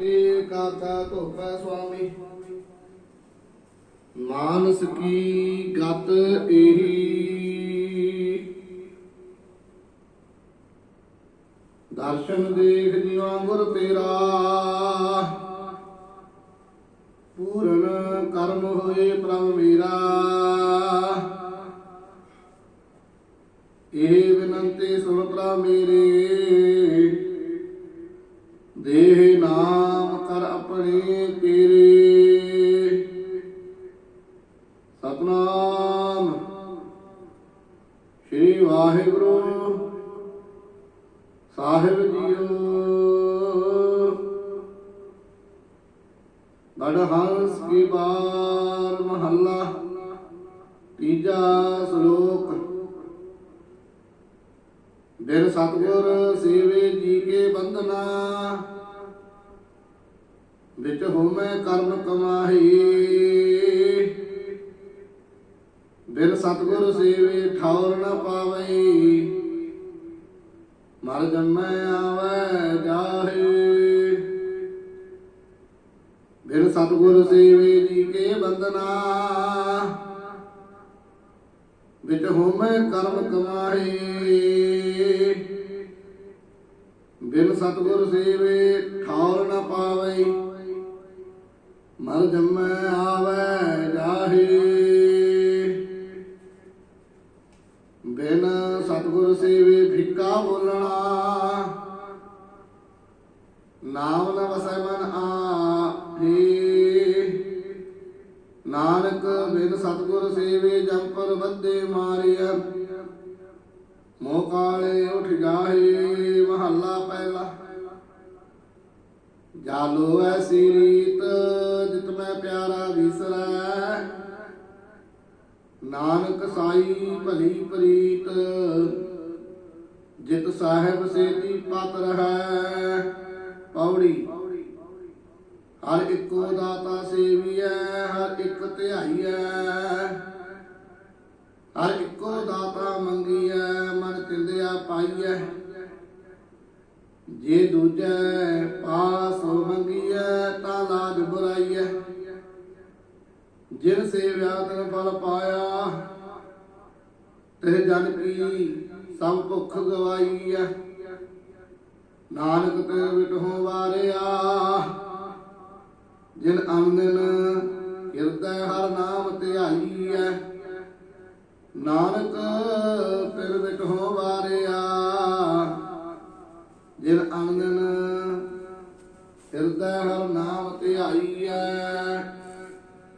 ਏ ਕਾਕਾ ਧੋਪੈ ਸੁਆਮੀ। ਮਾਨਸ ਕੀ ਗਤ ਇਹੀ ਦਰਸ਼ਨ ਦੇਖ ਜੀਵਾ ਗੁਰ ਤੇਰਾ। ਪੂਰਨ ਕਰਮ ਹੋਏ ਪ੍ਰਭ ਮੇਰਾ। ਇਹ ਬਿਨੰਤੀ ਸੁਣ ਪ੍ਰਭ ਮੇਰੇ। ਦੇਹ ਨਾਮ ਕਰ ਆਪਣੇ ਤੇਰੇ। ਸਤਨਾਮ ਸ੍ਰੀ ਵਾਹਿਗੁਰੂ ਸਾਹਿਬ ਜੀਓ। ਬੜ ਹੰਸ ਕੀ ਬਾਰ ਮਹੱਲਾ, ਤੀਜਾ ਸ਼ਲੋਕ। ਬਿਨ ਸਤਗੁਰ ਸੇਵੇ ਜੀ ਕੇ ਬੰਦਨਾ ਵਿੱਚ ਹੋਮੈ ਕਰਮ ਕਮਾਹੀ। ਬਿਨ ਸਤਗੁਰ ਸੇਵੇ ਠੌਰ ਨ ਪਾਵਈ। ਮਰ ਜੰਮੈ ਆਵੈ ਜਾਹੇ। ਬਿਨ ਸਤਗੁਰ ਸੇਵੇ ਜੀ ਕੇ ਬੰਦਨਾ ਵਿੱਚ ਹੋਮੈ ਕਰਮ ਕਮਾਹੀ। ਬਿਨ ਸਤਗੁਰ ਸੇਵੇ ਠੌਰ ਮਰ ਜੰਮੈ ਆਵੈ ਜਾਹੇ। ਬਿਨ ਸਤਗੁਰ ਸੇਵੇ ਭਿੱਕਾ ਬੋਲਣਾ। ਨਾਮ ਨ ਵਸੈ ਮਨ ਆਹੇ ਨਾਨਕ ਬਿਨ ਸਤਗੁਰ ਸੇਵੇ ਜੰਪਰ ਬੱਦੇ ਮਾਰਿਆ। ਮੋਹ ਕਾਲੇ ਉਠ ਜਾਹੀ, ਮਹੱਲਾ ਪਹਿਲਾ। ਜਾਲੋ ਐਸੀ ਰੀਤ ਜਿਤ ਮੈਂ ਪਿਆਰਾ ਵਿਸਰੈ। ਨਾਨਕ ਸਾਈ ਭਲੀ ਪ੍ਰੀਤ, ਜਿਤ ਸਾਹਿਬ ਸੇਤੀ ਪਤ ਰਹੈ। ਪੌੜੀ, ਹਰ ਇੱਕੋ ਦਾਤਾ ਸੇਵੀਐ, ਹਰ ਇੱਕ ਧਿਆਈਐ। ਹਰ ਇੱਕੋ ਦਾਤਾ ਮੰਗੀਐ, ਮਨ ਤਿੰਦਿਆ ਪਾਈਐ। ਜੇ ਦੂਜੈ ਜਿਨ ਸੇਵਿਆ ਤਨ ਫਲ ਪਾਇਆ ਤੇ ਜਨ ਕੀ ਸਭ ਭੁੱਖ ਗਵਾਈ ਗਵਾਈਐ। ਨਾਨਕ ਤੇ ਵਿਟਹੁ ਵਾਰਿਆ, ਜਿਨ ਅੰਗਨ ਹਿਰਦੈ ਹਰ ਨਾਮ ਧਿਆਈਐ। ਨਾਨਕ ਤਿਰ ਵਿਟਹੁ ਵਾਰਿਆ, ਜਿਨ ਆਮਦਨ ਹਿਰਦੈ ਹਰ ਨਾਮ ਧਿਆਈਐ।